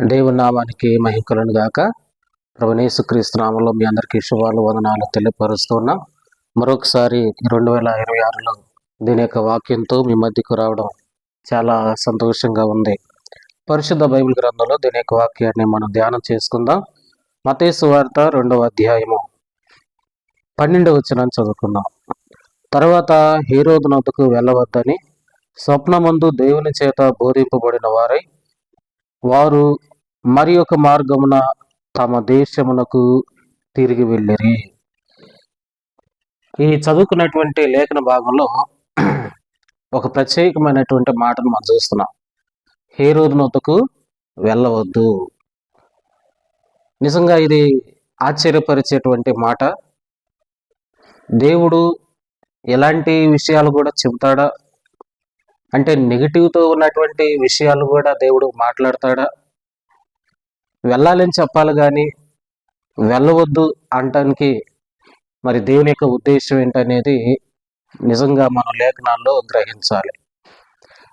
దేవుని నామానికి మహికలను గాక. క్రీస్తు నామంలో మీ అందరికీ శుభాలు వదనాలు తెలియపరుస్తున్నా. మరొకసారి రెండు వేల ఇరవై ఆరులో దీని యొక్క వాక్యంతో మీ మధ్యకు రావడం చాలా సంతోషంగా ఉంది. పరిశుద్ధ బైబిల్ గ్రంథంలో దీని యొక్క వాక్యాన్ని మనం ధ్యానం చేసుకుందాం. మతేసు వార్త రెండవ అధ్యాయము. పన్నెండు వచ్చిన చదువుకుందాం. తర్వాత హీరోదు వెళ్ళవద్దని స్వప్నమందు దేవుని చేత బోధింపబడిన వారై వారు మరి ఒక మార్గమున తమ దేశమునకు తిరిగి వెళ్ళిరి. ఈ చదువుకున్నటువంటి లేఖన భాగంలో ఒక ప్రత్యేకమైనటువంటి మాటను మనం చూస్తున్నాం. హేరోదు నొద్దకు వెళ్ళవద్దు. నిజంగా ఇది ఆశ్చర్యపరిచేటువంటి మాట. దేవుడు ఎలాంటి విషయాలు కూడా చెబుతాడా? అంటే నెగిటివ్తో ఉన్నటువంటి విషయాలు కూడా దేవుడు మాట్లాడతాడా? వెళ్ళాలని చెప్పాలి కానీ వెళ్ళవద్దు అనటానికి మరి దేవుని యొక్క ఉద్దేశం ఏంటనేది నిజంగా మన లేఖనాల్లో గ్రహించాలి.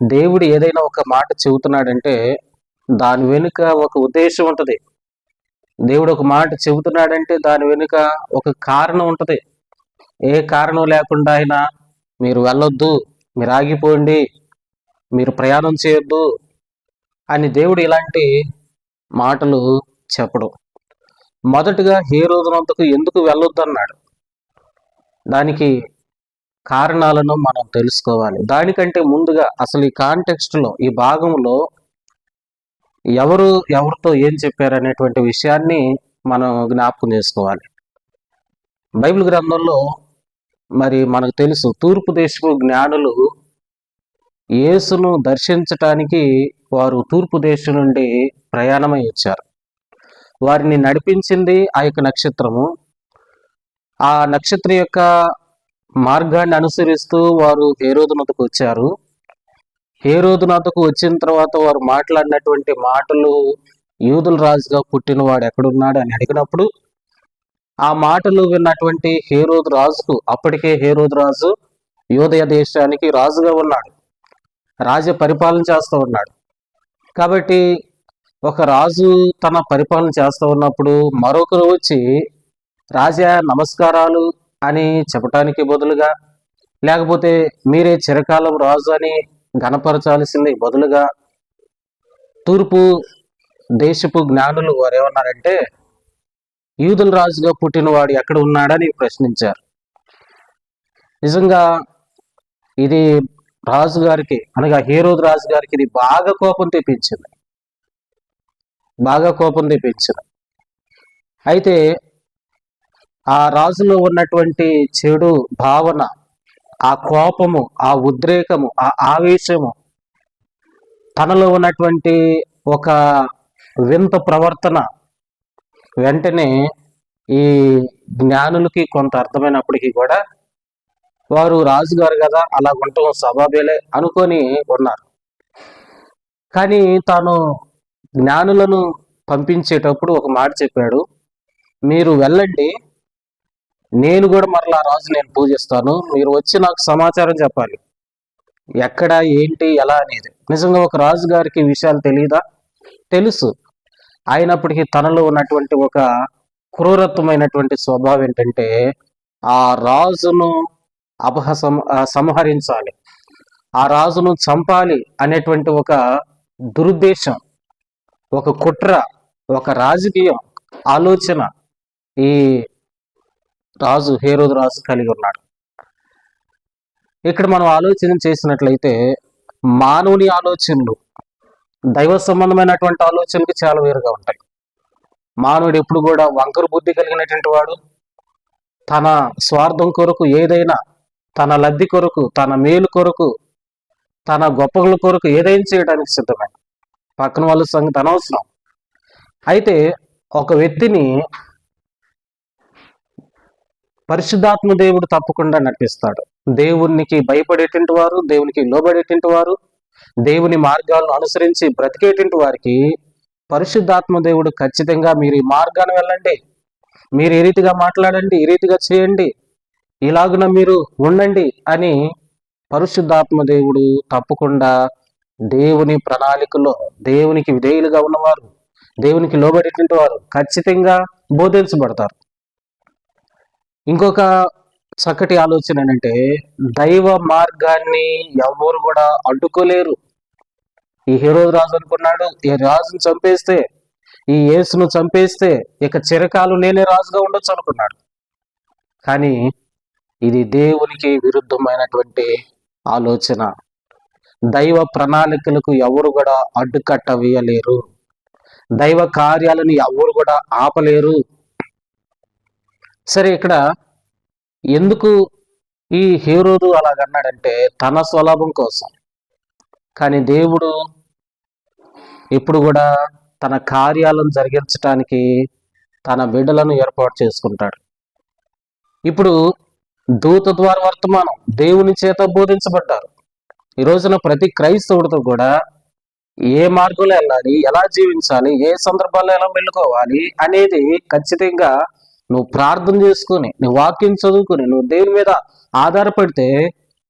దేవుడు ఏదైనా ఒక మాట చెబుతున్నాడంటే దాని వెనుక ఒక ఉద్దేశం ఉంటుంది. దేవుడు ఒక మాట చెబుతున్నాడంటే దాని వెనుక ఒక కారణం ఉంటుంది. ఏ కారణం లేకుండా అయినా మీరు వెళ్ళొద్దు మీరు ఆగిపోండి మీరు ప్రయాణం చేయొద్దు అని దేవుడు ఇలాంటి మాటలు చెప్పడం. మొదటగా రోజునంతకు ఎందుకు వెళ్ళొద్దు అన్నాడు దానికి కారణాలను మనం తెలుసుకోవాలి. దానికంటే ముందుగా అసలు ఈ కాంటెక్స్ట్లో ఈ భాగంలో ఎవరు ఎవరితో ఏం చెప్పారు అనేటువంటి విషయాన్ని మనం జ్ఞాపకం చేసుకోవాలి. బైబిల్ గ్రంథంలో మరి మనకు తెలుసు తూర్పు దేశపు జ్ఞానులు యేసును దర్శించటానికి వారు తూర్పు దేశం నుండి ప్రయాణమై వచ్చారు. వారిని నడిపించింది ఆ యొక్క నక్షత్రము. ఆ నక్షత్రం యొక్క మార్గాన్ని అనుసరిస్తూ వారు హేరోదునతకు వచ్చారు. హేరోదునతకు వచ్చిన తర్వాత వారు మాట్లాడినటువంటి మాటలు యూదుల రాజుగా పుట్టినవాడు ఎక్కడున్నాడు అని అడిగినప్పుడు ఆ మాటలు విన్నటువంటి హేరోదు రాజుకు అప్పటికే హేరోదు రాజు యోదయ దేశానికి రాజుగా ఉన్నాడు. రాజ పరిపాలన చేస్తూ ఉన్నాడు. కాబట్టి ఒక రాజు తన పరిపాలన చేస్తూ ఉన్నప్పుడు మరొకరు వచ్చి రాజా నమస్కారాలు అని చెప్పటానికి బదులుగా లేకపోతే మీరే చిరకాలం రాజు అని గణపరచాల్సింది బదులుగా తూర్పు దేశపు జ్ఞానులు వారు ఏమన్నారంటే యూదుల రాజుగా పుట్టినవాడు ఎక్కడ ఉన్నాడని ప్రశ్నించారు. నిజంగా ఇది రాజు గారికి అనగా హీరోద్ రాజు గారికి ఇది బాగా కోపం తెప్పించింది. బాగా కోపం తెప్పించింది. అయితే ఆ రాజులో ఉన్నటువంటి చెడు భావన ఆ కోపము ఆ ఉద్రేకము ఆ ఆవేశము తనలో ఉన్నటువంటి ఒక వింత ప్రవర్తన వెంటనే ఈ జ్ఞానులకి కొంత అర్థమైనప్పటికీ కూడా వారు రాజుగారు కదా అలా ఉండటం స్వభావేలే అనుకొని ఉన్నారు. కానీ తాను జ్ఞానులను పంపించేటప్పుడు ఒక మాట చెప్పాడు. మీరు వెళ్ళండి నేను కూడా మరలా రాజు నేను పూజిస్తాను మీరు వచ్చి నాకు సమాచారం చెప్పాలి. ఎక్కడ ఏంటి ఎలా అనేది. నిజంగా ఒక రాజు గారికి విషయాలు తెలియదా తెలుసు. అయినప్పటికీ తనలో ఉన్నటువంటి ఒక క్రూరత్వమైనటువంటి స్వభావం ఏంటంటే ఆ రాజును అపహసం సంహరించాలి. ఆ రాజును చంపాలి అనేటువంటి ఒక దురుద్దేశం ఒక కుట్ర ఒక రాజకీయం ఆలోచన ఈ రాజు హేరోదు రాజు కలిగి ఉన్నాడు. ఇక్కడ మనం ఆలోచన చేసినట్లయితే మానవుని ఆలోచనలు దైవ సంబంధమైనటువంటి ఆలోచనలు చాలా వేరుగా ఉంటాయి. మానవుడు ఎప్పుడు కూడా వంకర బుద్ధి కలిగినటువంటి వాడు తన స్వార్థం కొరకు ఏదైనా తన లబ్ధి కొరకు తన మేలు కొరకు తన గొప్పల కొరకు ఏదైనా చేయడానికి సిద్ధమే. పక్కన వాళ్ళ సంగతి అనవసరం. అయితే ఒక వ్యక్తిని పరిశుద్ధాత్మ దేవుడు తప్పకుండా నటిస్తాడు దేవునికి భయపడేటువంటి వారు దేవునికి లోబడేటువంటి వారు దేవుని మార్గాలను అనుసరించి బ్రతికేటువంటి వారికి పరిశుద్ధాత్మ దేవుడు ఖచ్చితంగా మీరు ఈ మార్గాన్ని వెళ్ళండి. మీరు ఈ రీతిగా మాట్లాడండి ఈ రీతిగా చేయండి. ఇలాగున మీరు ఉండండి అని పరిశుద్ధాత్మ దేవుడు తప్పకుండా దేవుని ప్రణాళికలో దేవునికి విధేయులుగా ఉన్నవారు దేవునికి లోబడేటువంటి వారు ఖచ్చితంగా బోధించబడతారు. ఇంకొక చక్కటి ఆలోచన ఏంటంటే దైవ మార్గాన్ని ఎవరు కూడా అడ్డుకోలేరు. ఈ హీరో రాజు అనుకున్నాడు ఈ రాజును చంపేస్తే ఈ యేసును చంపేస్తే ఇక చిరకాలు నేనే రాజుగా ఉండొచ్చు అనుకున్నాడు. కానీ ఇది దేవునికి విరుద్ధమైనటువంటి ఆలోచన. దైవ ప్రణాళికలకు ఎవరు కూడా అడ్డుకట్ట వేయలేరు దైవ కార్యాలను ఎవరు కూడా ఆపలేరు. సరే ఇక్కడ ఎందుకు ఈ హీరోదు అలాగన్నాడంటే తన స్వలాభం కోసం. కానీ దేవుడు ఎప్పుడు కూడా తన కార్యాలను జరిగించటానికి తన బిడ్డలను ఏర్పాటు చేసుకుంటాడు. ఇప్పుడు దూత ద్వారా వర్తమానం దేవుని చేత బోధించబడ్డారు. ఈ రోజున ప్రతి క్రైస్తవుడితో కూడా ఏ మార్గంలో వెళ్ళాలి ఎలా జీవించాలి ఏ సందర్భాల్లో ఎలా వెళ్ళుకోవాలి అనేది ఖచ్చితంగా నువ్వు ప్రార్థన చేసుకుని నువ్వు వాక్యం చదువుకుని నువ్వు దేవుని మీద ఆధారపడితే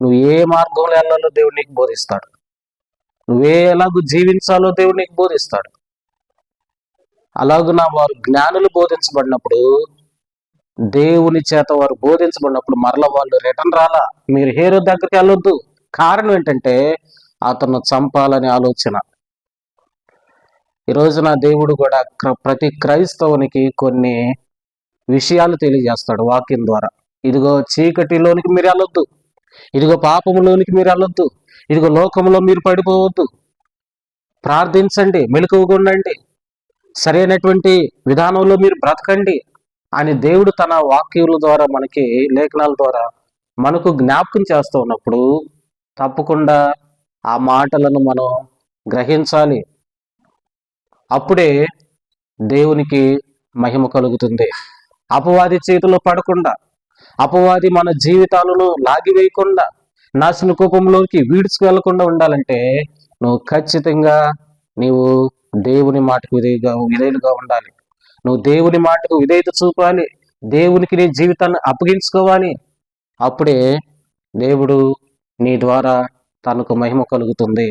నువ్వు ఏ మార్గంలో వెళ్ళాలో దేవుడు నీకు బోధిస్తాడు. నువ్వే ఎలాగూ జీవించాలో దేవుడు నీకు బోధిస్తాడు. అలాగున వారు జ్ఞానులు బోధించబడినప్పుడు దేవుని చేత వారు బోధించబడినప్పుడు మరల వాళ్ళు రిటర్న్ రాలా? మీరు హీరో దగ్గరికి వెళ్ళొద్దు. కారణం ఏంటంటే అతను చంపాలనే ఆలోచన. ఈ రోజున దేవుడు కూడా క్ర- ప్రతి క్రైస్తవునికి కొన్ని విషయాలు తెలియజేస్తాడు వాక్యం ద్వారా. ఇదిగో చీకటిలోనికి మీరు వెళ్ళొద్దు. ఇదిగో పాపములోనికి మీరు వెళ్ళొద్దు. ఇదిగో లోకంలో మీరు పడిపోవద్దు. ప్రార్థించండి మెలకువగా ఉండండి సరైనటువంటి విధానంలో మీరు బ్రతకండి. అని దేవుడు తన వాక్యముల ద్వారా మనకి లేఖనాల ద్వారా మనకు జ్ఞాపకం చేస్తూ ఉన్నప్పుడు తప్పకుండా ఆ మాటలను మనం గ్రహించాలి. అప్పుడే దేవునికి మహిమ కలుగుతుంది. అపవాది చేతిలో పడకుండా అపవాది మన జీవితాలను లాగివేయకుండా నాశన కోపంలోకి వీడ్చుకు వెళ్ళకుండా ఉండాలంటే నువ్వు ఖచ్చితంగా నీవు దేవుని మాటకు విధేయుగా విధేయులుగా ఉండాలి. నువ్వు దేవుని మాటకు విధేయత చూపాలి దేవునికి నీ జీవితాన్ని అప్పగించుకోవాలి అప్పుడే దేవుడు నీ ద్వారా తనకు మహిమ కలుగుతుంది.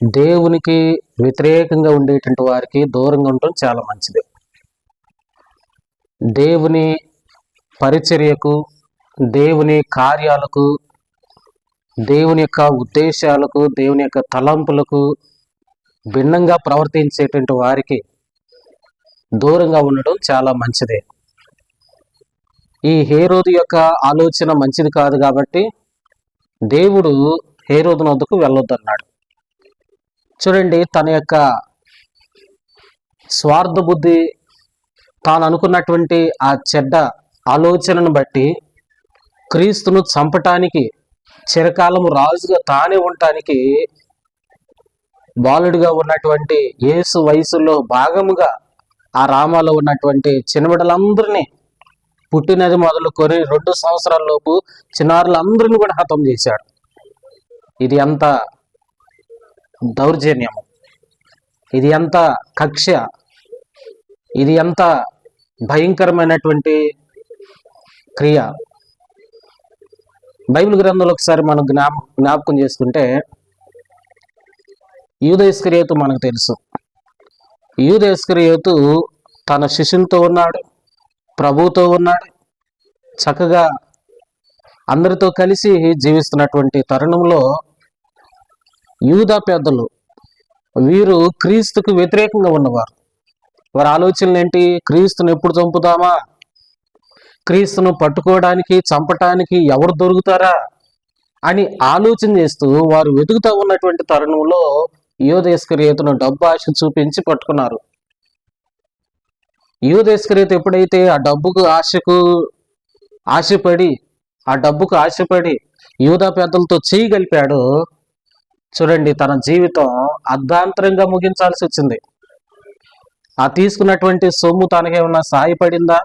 దేవునికి వ్యతిరేకంగా ఉండేటువంటి వారికి దూరంగా ఉండటం చాలా మంచిది. దేవుని పరిచర్యకు దేవుని కార్యాలకు దేవుని యొక్క ఉద్దేశాలకు దేవుని యొక్క తలంపులకు భిన్నంగా ప్రవర్తించేటువంటి వారికి దూరంగా ఉండడం చాలా మంచిదే. ఈ హేరోదు యొక్క ఆలోచన మంచిది కాదు కాబట్టి దేవుడు హేరోదు వద్దకు వెళ్ళొద్దన్నాడు. చూడండి తన యొక్క స్వార్థ బుద్ధి తాను అనుకున్నటువంటి ఆ చెడ్డ ఆలోచనను బట్టి క్రీస్తును చంపటానికి చిరకాలము రాజుగా తానే ఉండటానికి బాలుడిగా ఉన్నటువంటి యేసు వయసులో భాగముగా ఆ రామాలో ఉన్నటువంటి చిన్నబిడ్డలందరినీ పుట్టినది మొదలుకొని రెండు సంవత్సరాల లోపు చిన్నారులందరినీ కూడా హతం చేశాడు. ఇది ఎంత దౌర్జన్యము. ఇది ఎంత కక్ష. ఇది ఎంత భయంకరమైనటువంటి క్రియ. బైబిల్ గ్రంథంలో ఒకసారి మనం జ్ఞాప జ్ఞాపకం చేసుకుంటే యూదయస్క్రియతు మనకు తెలుసు. యూదయస్క్రియతు తన శిష్యులతో ఉన్నాడు ప్రభువుతో ఉన్నాడు. చక్కగా అందరితో కలిసి జీవిస్తున్నటువంటి తరుణంలో యూదా పెద్దలు వీరు క్రీస్తుకు వ్యతిరేకంగా ఉన్నవారు. వారి ఆలోచనలు ఏంటి? క్రీస్తును ఎప్పుడు చంపుదామా? క్రీస్తును పట్టుకోవడానికి చంపటానికి ఎవరు దొరుకుతారా? అని ఆలోచన చేస్తూ వారు వెతుకుతూ ఉన్నటువంటి తరుణంలో యోధేశ్వరియతను డబ్బు ఆశ చూపించి పట్టుకున్నారు. యోధేశ్వరియత ఎప్పుడైతే ఆ డబ్బుకు ఆశకు ఆశపడి ఆ డబ్బుకు ఆశపడి యూదా పెద్దలతో చేయగలిపాడో చూడండి తన జీవితం అర్ధాంతరంగా ముగించాల్సి వచ్చింది. ఆ తీసుకున్నటువంటి సొమ్ము తనకేమన్నా సహాయపడిందా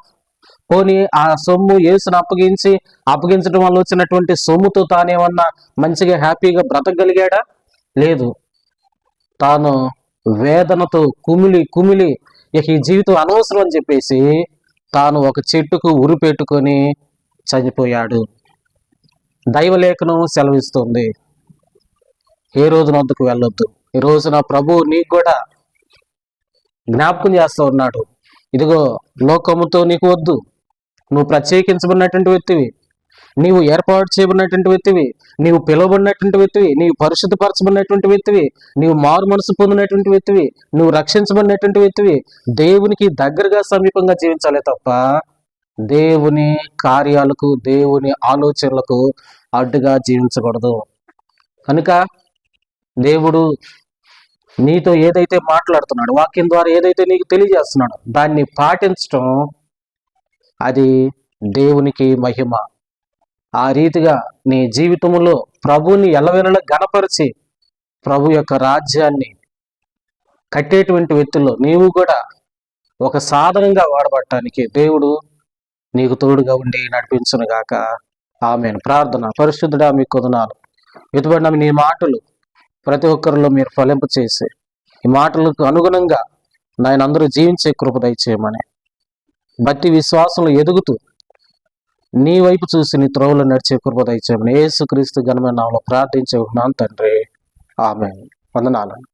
పోనీ ఆ సొమ్ము ఏసును అప్పగించి అప్పగించడం వల్ల వచ్చినటువంటి సొమ్ముతో తానేమన్నా మంచిగా హ్యాపీగా బ్రతకగలిగాడా? లేదు. తాను వేదనతో కుమిలి కుమిలి ఇక ఈ జీవితం అనవసరం అని చెప్పేసి తాను ఒక చెట్టుకు ఉరి పెట్టుకొని చనిపోయాడు. దైవలేఖనం సెలవిస్తుంది. ఏ రోజున వద్దకు వెళ్ళొద్దు? ఈ రోజున ప్రభు నీకు కూడా జ్ఞాపకం చేస్తూ ఉన్నాడు. ఇదిగో లోకముతో నీకు వద్దు. నువ్వు ప్రత్యేకించబడినటువంటి వ్యక్తివి. నీవు ఏర్పాటు చేయబడినటువంటి వ్యక్తివి నీవు పిలువబడినటువంటి వ్యక్తివి నీవు పరిశుద్ధపరచబడినటువంటి వ్యక్తివి నీవు మారు మనసు పొందినటువంటి వ్యక్తివి నువ్వు రక్షించబడినటువంటి వ్యక్తివి దేవునికి దగ్గరగా సమీపంగా జీవించాలి తప్ప దేవుని కార్యాలకు దేవుని ఆలోచనలకు అడ్డుగా జీవించకూడదు. కనుక దేవుడు నీతో ఏదైతే మాట్లాడుతున్నాడు వాక్యం ద్వారా ఏదైతే నీకు తెలియజేస్తున్నాడో దాన్ని పాటించటం అది దేవునికి మహిమ. ఆ రీతిగా నీ జీవితంలో ప్రభువుని ఎలవెనలా గణపరిచి ప్రభు యొక్క రాజ్యాన్ని కట్టేటువంటి వ్యక్తుల్లో నీవు కూడా ఒక సాధనంగా వాడబట్టడానికి దేవుడు నీకు తోడుగా ఉండి నడిపించను గాక. ఆమె ప్రార్థన. పరిశుద్ధుడా మీకు కొదనాలు ఎటువంటి నీ మాటలు ప్రతి ఒక్కరిలో మీరు ఫలింప చేసి ఈ మాటలకు అనుగుణంగా నాయన అందరూ జీవించే కృప దయచేయమని. భక్తి విశ్వాసంలో ఎదుగుతూ నీ వైపు చూసి నీ త్రోవలో నడిచే కృప దయచేయమని యేసుక్రీస్తు ఘనమైన నామలో ప్రార్థించే ఉన్నాను తండ్రి. ఆమె వందనాలను